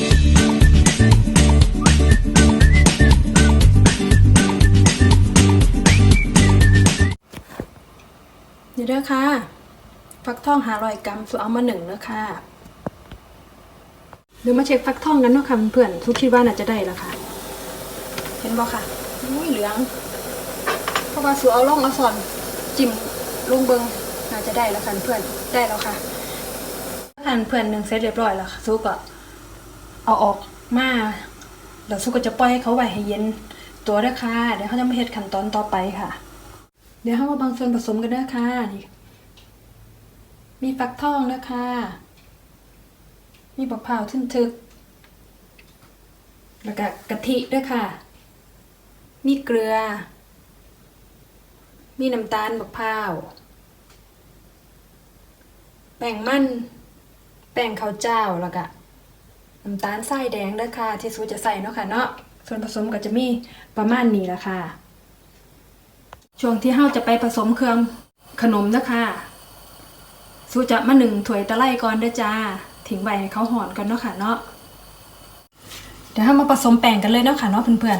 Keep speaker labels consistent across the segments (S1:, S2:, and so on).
S1: นี่เด้อค่ะฟักทองหาร้อยกรัมสุเอามาหนึ่งเด้อค่ะเดี๋ยวมาเช็คฟักทองกันเนาะค่ะเพื่อนทุกคิดว่าน่าจะได้แล้วค่ะ เห็นบ่ค่ะอุ้ยเหลือง เพราะว่าสุเอาล่องเอาสอนจิ้มลงเบิงน่าจะได้แล้วค่ะเพื่อนได้แล้วค่ะท่านเพื่อนหนึ่งเสร็จเรียบร้อยแล้วค่ะสุก็ เอาออกมาแล้วสุก็จะปล่อยให้เขาไว้ให้เย็นตัวด้อค่ะ เดี๋ยวเขาจะมาเฮ็ดขั้นตอนต่อไปค่ะ เดี๋ยวเรามาบางส่วนผสมกันด้อค่ะนี่มีฟักทองเด้อค่ะ มีบักพร้าวทึนทึก แล้วก็กะทิด้อค่ะ มีเกลือ มีน้ำตาลบักพร้าวแป้งมัน แป้งข้าวเจ้าแล้วก็ น้ำตาลทรายแดงเด้อค่ะ ที่สูจะใส่เนาะค่ะเนาะส่วนผสมก็จะมีประมาณนี้ละค่ะ ช่วงที่เฮาจะไปผสมเครื่องขนมนะคะสูจะมาหนึ่งถ้วยตะไลก่อนเด้อจ้าทิ้งไว้ให้เขาหอนก่อนเนาะค่ะเนาะเดี๋ยวเฮามาผสมแป้งกันเลยเนาะค่ะเนาะเพื่อน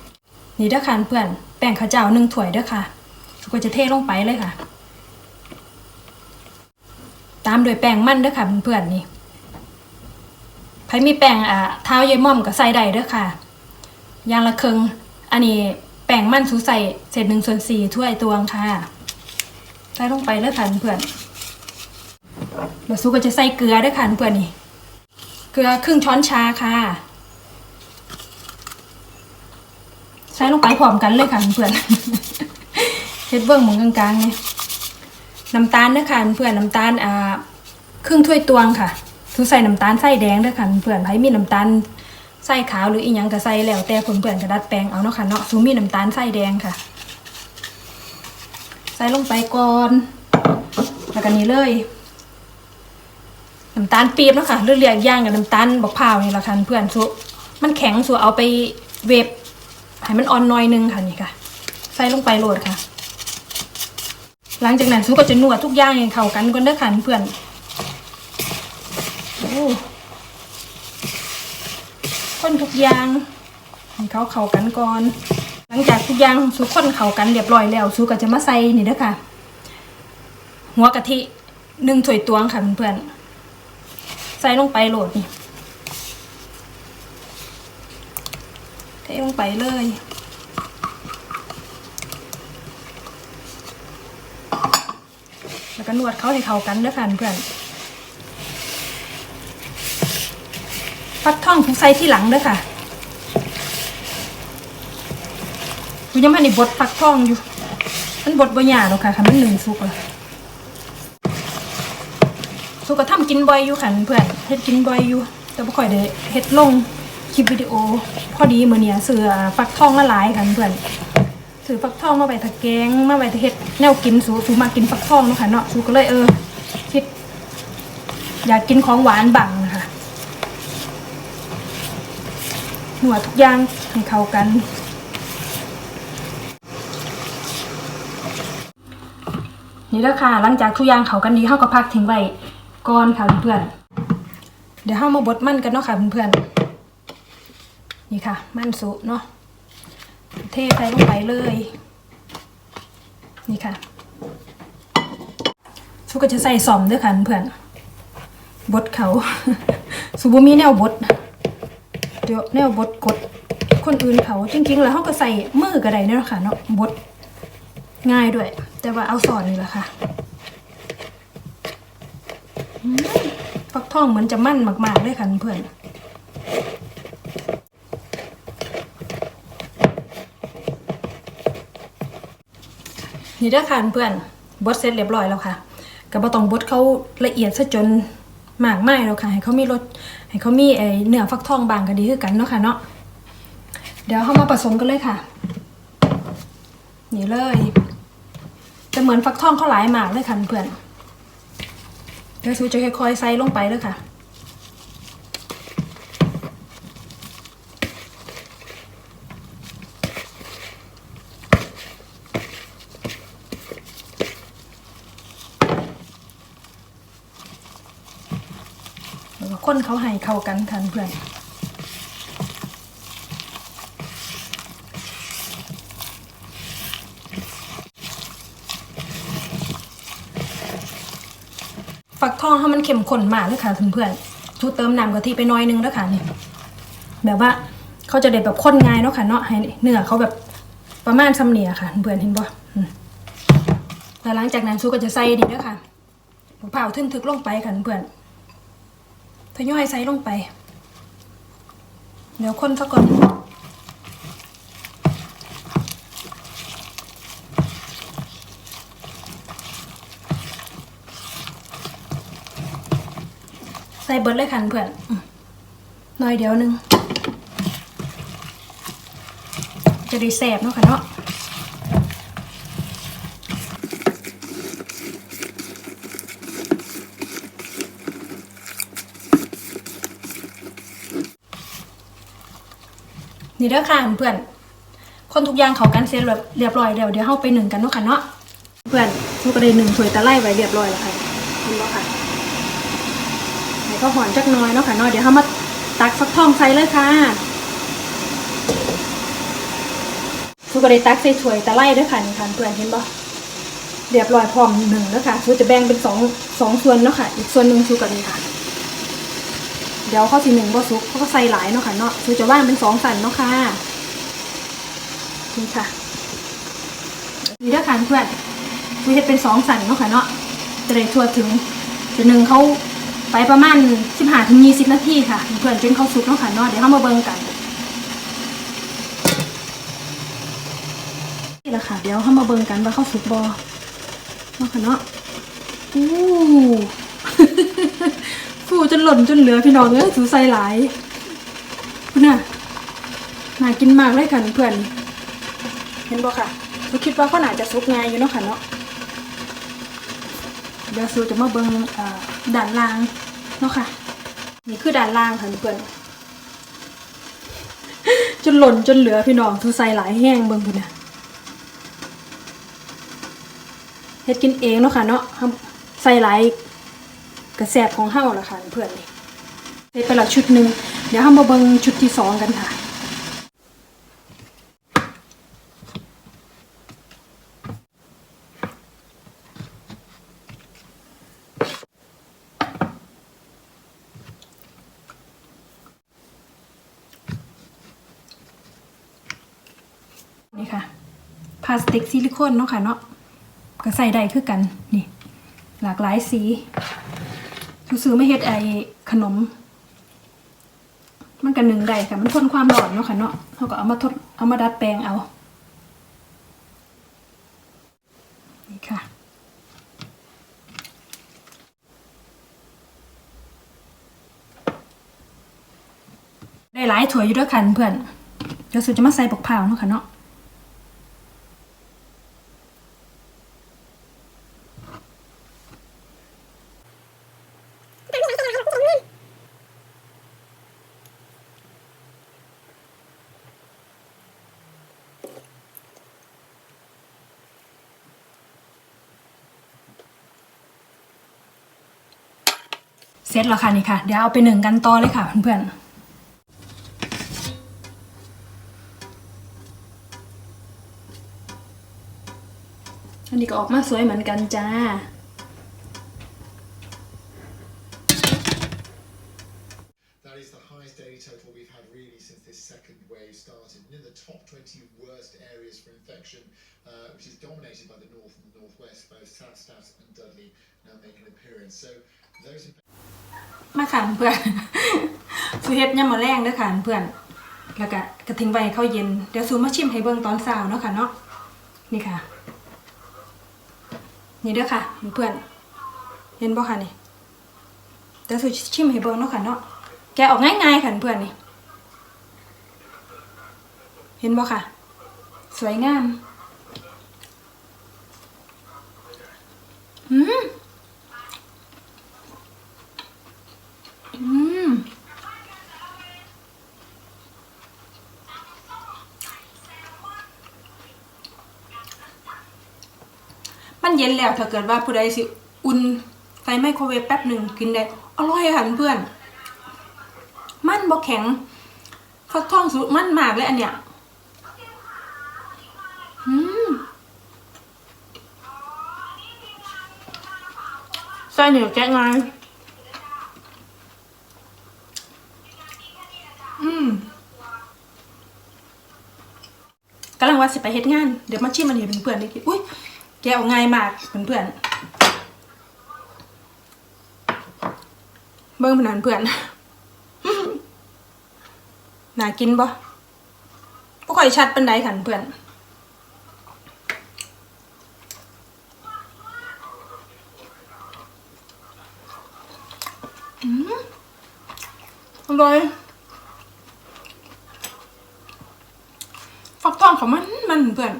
S1: ๆนี่เด้อค่ะเพื่อนแป้งข้าวเจ้าหนึ่งถ้วยเด้อค่ะสุก็จะเทลงไปเลยค่ะ ตามด้วยแป้งมันเด้อค่ะเพื่อนๆนี่ รมีแป้งอ่าเท้าเยายม่อมก็ใส่ได้เด้อค่ะย่างละครึ่งอันนี้แป้งมันสูใส่เศษหนึ่งส่วนสี่ถ้วยตวงค่ะใส่ลงไปเลยค่ะเพื่อนเดี๋ยวซูก็จะใส่เกลือด้วยค่ะเพื่อนนี่เกลือครึ่งช้อนชาค่ะ ใส่ลงไปพร้อมกันเลยค่ะเพื่อนเฮ็ดเบิ้งหมุนกลางๆนี่น้ำตาลด้วยค่ะเพื่อนน้ำตาลอ่าครึ่งถ้วยตวงค่ะ ทูใส่น้ำตาลไส้แดงด้วยค่ะเพื่อนใครมีน้ำตาลไส้ขาวหรืออีหยังก็ใส่แล้วแต่เพื่อนๆก็ดัดแปลงเอาเนาะค่ะเนาะซูมีน้ำตาลไส้แดงค่ะ ใส่ลงไปก่อนแล้วก็นี้เลยน้ำตาลปี๊บเนาะค่ะหรือเรียกย่างกับน้ำตาลบักพร้าวนี่ละค่ะเพื่อนซูมันแข็งซูเอาไปเวฟให้มันอ่อนน่อยนึงค่ะนี่ค่ะ ใส่ลงไปโหลดค่ะ หลังจากนั้นซูก็จะนวดทุกอย่างให้เข้ากันก่อนเด้อค่ะเพื่อน คนทุกอย่างให้เขาเข้ากันก่อน หลังจากทุกอย่างสุกคนเข้ากันเรียบร้อยแล้วสุก็จะมาใส่นี่เด้อค่ะ หัวกะทิหนึ่งถ้วยตวงค่ะเพื่อนๆใส่ลงไปโหลดนี่เทลงไปเลยแล้วก็นวดเขาให้เข้ากันเด้อค่ะเพื่อน ฟักทองผูกใส่ที่หลังเด้อค่ะกูยังไม่ได้บดฟักทองอยู่ มันบดบ่ยาหรอกค่ะค่ะมันหนึ่งสุกละสุกก็ทำกินบ่อยอยู่ค่ะเพื่อนเฮ็ดกินบ่อยอยู่ แต่บ่ค่อยได้เฮ็ดลงคลิปวิดีโอ พอดีมื้อเนี้ยซื้อฟักทองมาหลายค่ะเพื่อนซื้อฟักทองมาไว้ตะแกงมาไว้ตะเฮ็ดแนวกินสูสูมากินฟักทองเนาะค่ะเนาะสูก็เลยเออคิด อยากกินของหวานบังนะคะ หนวดทุกอย่างให้เข้ากัน นี่แล้วค่ะ หลังจากทุกอย่างเข้ากันดีเฮาก็พักทิ้งไว้ก่อนค่ะเพื่อนเดี๋ยวเฮามาบดมันกันเนาะค่ะเพื่อนๆนี่ค่ะ มันสุเนาะเทใส่ลงไปเลย นี่ค่ะสุก็จะใส่ซอมด้วยค่ะเพื่อนบดเขาสุบ่มีแนวบด เดี๋ยวแนวบดกดคนอื่นเขาจริง ๆ แล้วเขาก็ใส่มือก็ได้เนาะค่ะเนาะบดง่ายด้วย แต่ว่าเอาสอนนี่แหละค่ะฟักทองเหมือนจะมั่นมากๆเลยค่ะเพื่อนนี่เด้อค่ะเพื่อนบดเสร็จเรียบร้อยแล้วค่ะก็บ่ต้องบดเขาละเอียดซะจนมากไม่แล้วค่ะให้เขามีรส ให้เขามีไอเนื้อฟักทองบางก็ดีคือกันเนาะค่ะเนาะเดี๋ยวเขามาผสมกันเลยค่ะ นี่เลยจะเหมือนฟักทองเขาหลายมากเลยค่ะเพื่อนเดี๋ยวซูจะค่อยๆใส่ลงไปเลยค่ะ คนเขาให้เข้ากันค่ะเพื่อนฝักทองให้มันเข้มข้นมากเลยค่ะเพื่อนๆชูเติมน้ำกะทิไปน้อยนึงแล้วค่ะนี่แบบว่าเขาจะได้แบบข้นง่ายเนาะค่ะเนาะให้เนื้อเขาแบบประมาณซ้ำเนียค่ะเพื่อนเห็นบ่อืมแล้วหลังจากนั้นชูก็จะใส่ดีแล้วค่ะมะพร้าวทึ่นทึกลงไปค่ะเพื่อน ทยอยใส่ลงไป เดี๋ยวคนซะก่อนใส่เบิร์ดเลยค่ะเพื่อนหน่อยเดียวนึง จะได้แสบเนาะค่ะเนาะ นี่เด้อค่ะเพื่อนคนทุกอย่างเขากันเสร็จเรียบร้อยเดี๋ยวเดี๋ยวเข้าไปหนึ่งกันเนาะค่ะเนาะเพื่อนทุกประเด็นหนึ่งถวยตะไลไว้เรียบร้อยแล้วค่ะเห็นบ่ค่ะให้ก็หอนจักน้อยเนาะค่ะเนาะเดี๋ยวเข้ามาตักฟักทองใส่เลยค่ะสุกได้ตักใส่ถวยตะไลด้วยค่ะนี่ค่ะเพื่อนเห็นบ่เรียบร้อยพร้อมหนึ่งแล้วค่ะสุจะแบ่งเป็นสองสองส่วนเนาะค่ะ อีกส่วนหนึ่งสุกับนี่ค่ะ ดี๋ยวข้อที่หนึ่งบ่สุกเขาก็ใส่หลายเนาะค่ะเนาะสุจะว่างเป็นสองสันเนาะค่ะนี่ค่ะนี่ด้อค่ะเพื่อนสุจะเป็นสองสันเนาะค่ะเนาะจะได้ทั่วถึงจะหนึ่งเขาไปประมาณสิบห้าถึงยี่สิบนาทีค่ะเพื่อนจนเขาสุกเนาะค่ะเนาะเดี๋ยวเขามาเบิ่งกันนี่แหละค่ะ เดี๋ยวเขามาเบิ่งกันว่าเขาสุกบอเนาะค่ะเนาะอู้ ฟูจนหล่นจนเหลือพี่น้องเอ้ยสูใส่หลายคุณน่ะน่ากินมากเลยค่ะเพื่อนเห็นบ่ค่ะสูคิดว่าเขาน่าจะสุกง่ายอยู่เนาะค่ะเนาะเดี๋ยวสูจะมาเบิ่งด่านล่างเนาะค่ะ นี่คือด่านล่างค่ะเพื่อนจนหล่นจนเหลือพี่น้องทูใส่หลายแห้งเบิ่งพุ่นน่ะเฮ็ดกินเองเนาะค่ะเนาะใส่หลาย กระแสบของเฮาละค่ะเพื่อนนี่เฮ็ดไปและชุดหนึ่งเดี๋ยวเฮามาเบิ่งชุดที่สองกันค่ะนี่ค่ะพลาสติกซิลิโคนเนาะค่ะเนาะก็ใส่ได้คือกันนี่ หลากหลายสี ซื้อไม่เฮ็ดไอขนม มันกันหนึ่งได้ค่ะ มันทนความร้อนเนาะค่ะเนาะเขาก็เอามาทดเอามาดัดแปลงเอานี่ค่ะได้หลายถั่วยอยู่ด้วยกันเพื่อนเดี๋ยวสุจะมาใส่ปกเผาเนาะค่ะเนาะ เสร็จแล้วค่ะนี่ค่ะ เดี๋ยวเอาไปหนึ่งกันต่อเลยค่ะเพื่อนๆอันนี้ก็ออกมาสวยเหมือนกันจ้า
S2: That is the highest daily total we've had really since this second wave started. And in the top 20 worst areas for infection, uh, which is dominated by the north and the northwest, both South Stat and Dudley now make an appearance. So those
S1: มาค่ะเพื่อนสูเฮ็ดยำมะแรงเด้อค่ะเพื่อนแล้วก็กระทิ้งไว้ให้เข้าเย็นเดี๋ยวสูมาชิมให้เบิ่งตอนเช้าเนาะค่ะเนาะนี่ค่ะ นี่เด้อค่ะเพื่อนเห็นบ่ค่ะนี่เดี๋ยวสูชิมให้เบิ่งเนาะค่ะเนาะ แกะออกง่ายๆค่ะเพื่อนนี่ เห็นบ่ค่ะ สวยงาม อืม อืม มันเย็นแล้วถ้าเกิดว่าผู้ใดสิ อุ่นใส่ไมโครเวฟแป๊บหนึ่งกินได้ อร่อยค่ะเพื่อน มันบ่แข็งฟักทองสุกมันมากเลยอันเนี้ยอืมใส่เหนียวแกะง่ายอืมกำลังว่าสิไปเฮ็ดงาน เดี๋ยวมาชิมมันเห็นเพื่อนๆได้กินอุ้ยแกเอาง่ายมากเพื่อนๆเบิ่งพนันเพื่อน น่ากินบ่บ่ค่อยชัดปานใดขันเพื่อนอืมอร่อยฟักทองเขามันมันเพื่อน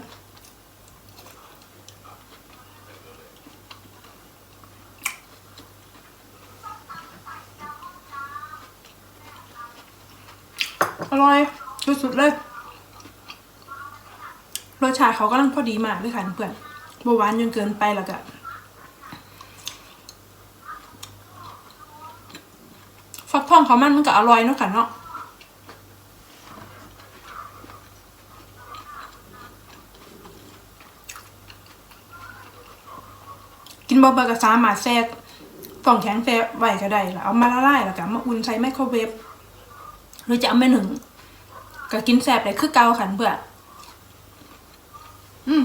S1: อร่อยสุดๆเลย รสชาติเขากำลังพอดีมากเลยค่ะเพื่อนบหวานจนเกินไปแล้วก็ฟักทองเขามันมันก็อร่อยเนาะค่ะเนาะกินบ่เบอร์ก็สามารถแทรกฟองแข็งแทรกไว้ก็ได้แล้วเอามาละลายแล้วก็มาอุ่นใส่ไมโครเวฟ หรือจะเอาไปหนึ่งก็กินแสบเลยคือเกาขันเบื่ออืม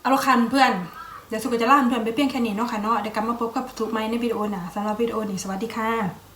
S1: เอาละคันเพื่อน เดี๋ยวสุกจะล่ามเพื่อนไปเพียงแค่นี้เนาะค่ะเนาะเดี๋ยวกลับมาพบกับทุกไม้ในวิดีโอหนาสำหรับวิดีโอนี้สวัสดีค่ะ